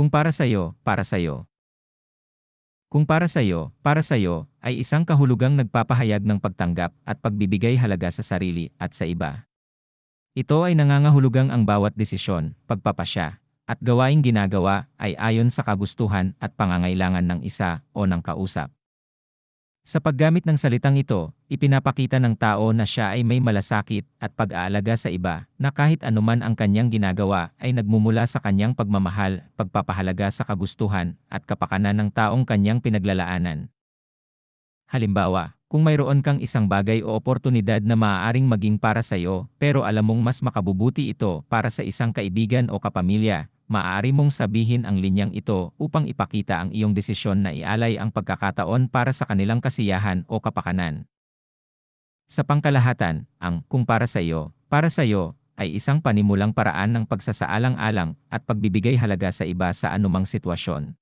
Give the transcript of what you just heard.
Kung para sa'yo, para sa'yo. Kung para sa'yo, para sa'yo, ay isang kahulugang nagpapahayag ng pagtanggap at pagbibigay halaga sa sarili at sa iba. Ito ay nangangahulugang ang bawat desisyon, pagpapasya, at gawaing ginagawa ay ayon sa kagustuhan at pangangailangan ng isa o ng kausap. Sa paggamit ng salitang ito, ipinapakita ng tao na siya ay may malasakit at pag-aalaga sa iba na kahit anuman ang kanyang ginagawa ay nagmumula sa kanyang pagmamahal, pagpapahalaga sa kagustuhan at kapakanan ng taong kanyang pinaglalaanan. Halimbawa, kung mayroon kang isang bagay o oportunidad na maaaring maging para sa iyo pero alam mong mas makabubuti ito para sa isang kaibigan o kapamilya, maaari mong sabihin ang linyang ito upang ipakita ang iyong desisyon na ialay ang pagkakataon para sa kanilang kasiyahan o kapakanan. Sa pangkalahatan, ang kung para sa iyo, para sa iyo ay isang panimulang paraan ng pagsasaalang-alang at pagbibigay halaga sa iba sa anumang sitwasyon.